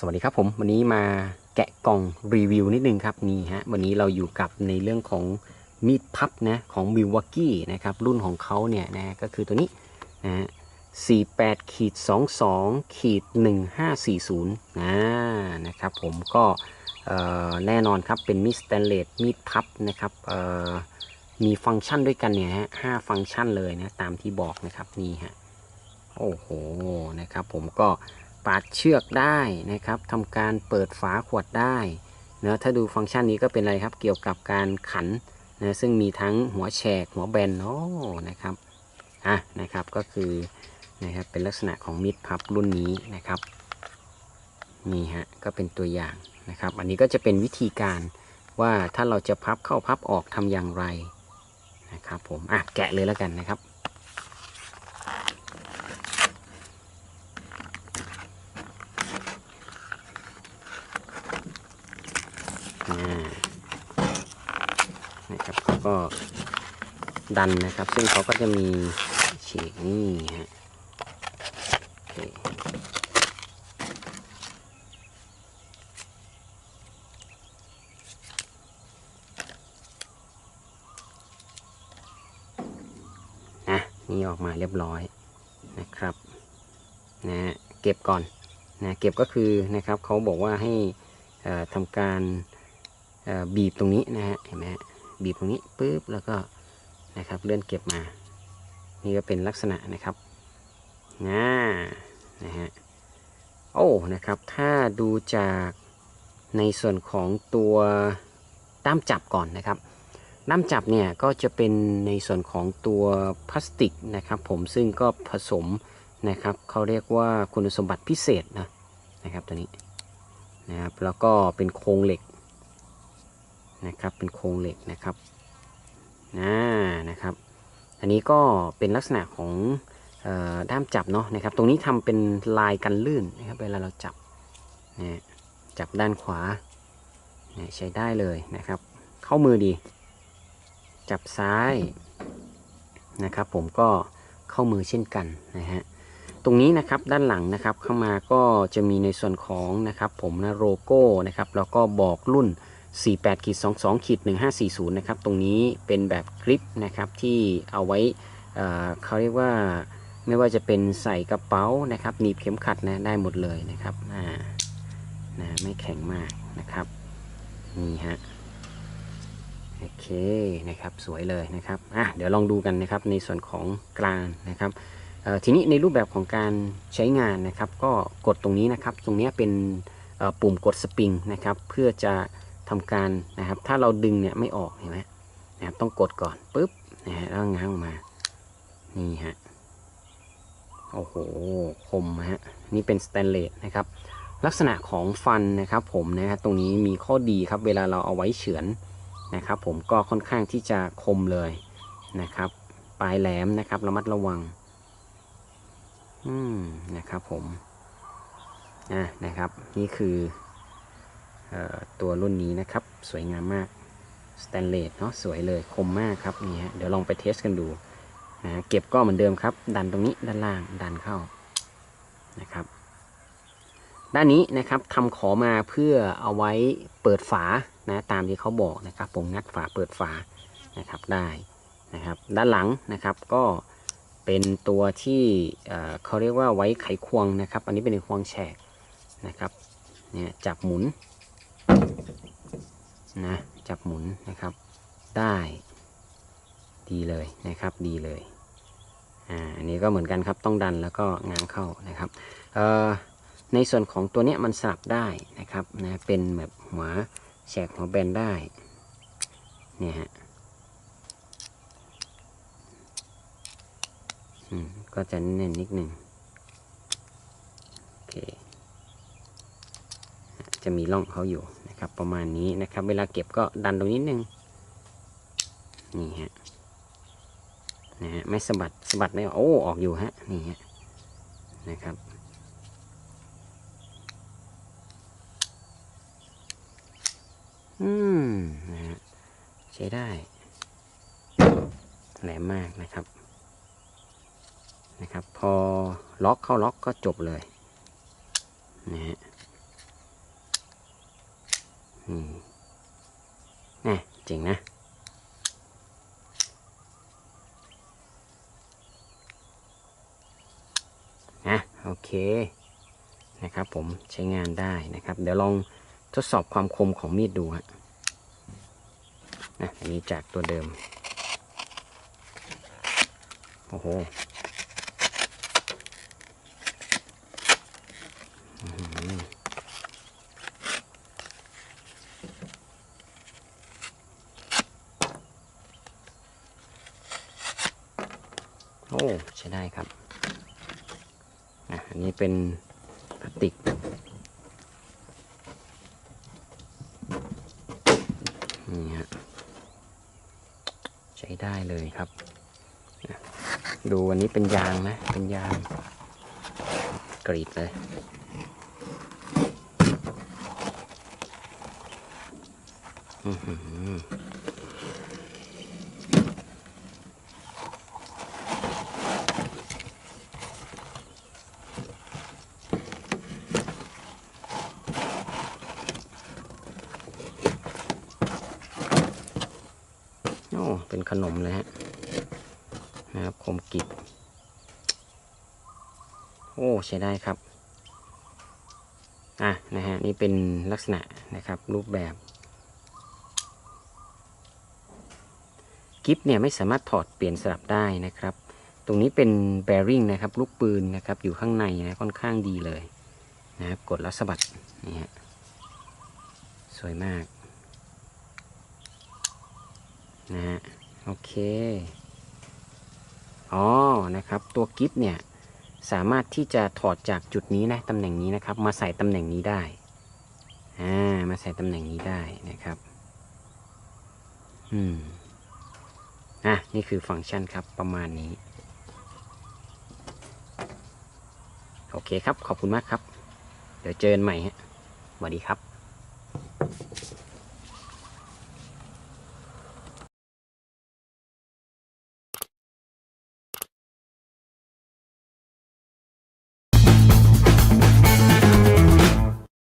สวัสดีครับผมวันนี้มาแกะกล่องรีวิวนิดนึงครับนี่ฮะวันนี้เราอยู่กับในเรื่องของมีดพับนะของมิว a กี้นะครับรุ่นของเขาเนี่ยนะก็คือตัวนี้นะฮะ48ขีด22ขีด1540นะนะครับผมก็แน่นอนครับเป็นมีดสแตนเลสมีดพับนะครับมีฟังก์ชันด้วยกันเนี่ยฮะห้าฟังก์ชันเลยนะตามที่บอกนะครับนี่ฮะโอ้โหนะครับผมก็าดเชือกได้นะครับทำการเปิดฝาขวดได้เนะถ้าดูฟังก์ชันนี้ก็เป็นอะไรครับเกี่ยวกับการขันนะซึ่งมีทั้งหัวแฉกหัวแบนโอ้นะครับอะนะครับก็คือนะครับเป็นลักษณะของมิดพับรุ่นนี้นะครับนี่ฮะก็เป็นตัวอย่างนะครับ อันนี้ก็จะเป็นวิธีการว่าถ้าเราจะพับเข้าพับออกทำอย่างไรนะครับผมอะแกะเลยแล้วกันนะครับ อ่านะครับเขา ก็ดันนะครับ ซึ่งเขาก็จะมีฉีกนี่ฮะนะนี่ออกมาเรียบร้อยนะครับนะเก็บก่อนนะเก็บก็คือนะครับเขาบอกว่าให้ทำการบีบตรงนี้นะฮะเห็นไหมฮะ บีบตรงนี้ปุ๊บแล้วก็นะครับเลื่อนเก็บมา นี่ก็เป็นลักษณะนะครับนะนะฮะโอ้นะครับถ้าดูจากในส่วนของตัวด้ามจับก่อนนะครับด้ามจับเนี่ยก็จะเป็นในส่วนของตัวพลาสติกนะครับผมซึ่งก็ผสมนะครับเขาเรียกว่าคุณสมบัติพิเศษนะนะครับตัวนี้นะครับแล้วก็เป็นโครงเหล็ก นะครับ เป็นโครงเหล็กนะครับนะนะครับ อันนี้ก็เป็นลักษณะของออด้ามจับเนาะนะครับ ตรงนี้ทำเป็นลายกันลื่นนะครับเวลาเราจับนะจับด้านขวานะใช้ได้เลยนะครับ เข้ามือดี จับซ้ายนะครับ ผมก็เข้ามือเช่นกันนะฮะตรงนี้นะครับด้านหลังนะครับเข้ามาก็จะมีในส่วนของนะครับ ผมนะโลโก้นะครับ แล้วก็บอกรุ่น 48ขีด22ขีด1540 นะครับ ตรงนี้เป็นแบบคลิปนะครับที่เอาไว้เเขาเรียกว่าไม่ว่าจะเป็นใส่กระเป๋านะครับหนีบเข็มขัดนะได้หมดเลยนะครับอ่านะไม่แข็งมากนะครับนี่ฮะโอเคนะครับสวยเลยนะครับอะเดี๋ยวลองดูกันนะครับในส่วนของกลางนะครับทีนี้ในรูปแบบของการใช้งานนะครับ ก็กดตรงนี้นะครับ ตรงนี้เป็นปุ่มกดสปริงนะครับ เพื่อจะ ทำการนะครับ ถ้าเราดึงเนี่ยไม่ออกเห็นไหมนะครับต้องกดก่อนปุ๊บนะฮะแล้วง้างออกมา นี่ฮะโอ้โหคมฮะนี่เป็นสแตนเลสนะครับ ลักษณะของฟันนะครับ ผมนะฮะตรงนี้มีข้อดีครับ เวลาเราเอาไว้เฉือนนะครับ ผมก็ค่อนข้างที่จะคมเลยนะครับ ปลายแหลมนะครับระมัดระวัง อืมนะครับ ผมอะนะครับ นี่คือ ตัวรุ่นนี้นะครับ สวยงามมากสแตนเลสเนาะสวยเลยคมมากครับนี่ฮะเดี๋ยวลองไปเทสกันดูนะเก็บก็เหมือนเดิมครับ ดันตรงนี้ด้านล่างดันเข้านะครับ ด้านนี้นะครับทำขอมาเพื่อเอาไว้เปิดฝานะตามที่เขาบอกนะครับผมงัดฝาเปิดฝานะครับได้นะครับ ด้านหลังนะครับก็เป็นตัวที่เเขาเรียกว่าไว้ไขควงนะครับ อันนี้เป็นควงแฉกนะครับเนี่ยจับหมุน นะจับหมุนนะครับ ได้ ดีเลยนะครับ ดีเลยอ่าอันนี้ก็เหมือนกันครับต้องดันแล้วก็งางเข้านะครับเอ่อในส่วนของตัวเนี้ยมันสลับได้นะครับนะเป็นแบบหัวแฉกหัวแบนได้เนี่ยฮะอืมก็จะแน่นนิดหนึ่งโอเค จะมีร่องเขาอยู่ นะครับประมาณนี้นะครับ เวลาเก็บก็ดันตรงนิดนึงนี่ฮะนะฮะไม่สะบัดสะบัดไม่ออกโอ้ออกอยู่ฮะนี่ฮะนะครับอืมนะฮะใช้ได้ แหลมมากนะครับนะครับ พอล็อกเข้าล็อกก็จบเลยนะฮะ อืมน่เจ๋งนะนะโอเคนะครับผมใช้งานได้นะครับ เดี๋ยวลองทดสอบความคมของมีดดูฮะนะอันนี้จากตัวเดิม โอ้โหอื้อหือโอ้ใช้ได้ครับอะอันนี้เป็นพลาสติกนี่ฮะใช้ได้เลยครับ ดูอันนี้เป็นยางนะ เป็นยางกรีดเลย อื้อหือ โอ้ เป็นขนมเลยฮะนะครับคมกิบโอ้ใช้ได้ครับอะนะฮะนี่เป็นลักษณะนะครับรูปแบบกิฟเนี่ยไม่สามารถถอดเปลี่ยนสลับได้นะครับ ตรงนี้เป็นแบริ่งนะครับลูกปืนนะครับอยู่ข้างในนะค่อนข้างดีเลยนะครับกดแล้วสะบัดนี่ฮะสวยมากนะฮะ โอเค อ๋อ นะครับ ตัวกิฟเนี่ย สามารถที่จะถอดจากจุดนี้นะ ตำแหน่งนี้นะครับ มาใส่ตำแหน่งนี้ได้ อ่า มาใส่ตำแหน่งนี้ได้นะครับ อืม อะ นี่คือฟังก์ชันครับ ประมาณนี้ โอเคครับ ขอบคุณมากครับ เดี๋ยวเจอกันใหม่ฮะสวัสดีครับ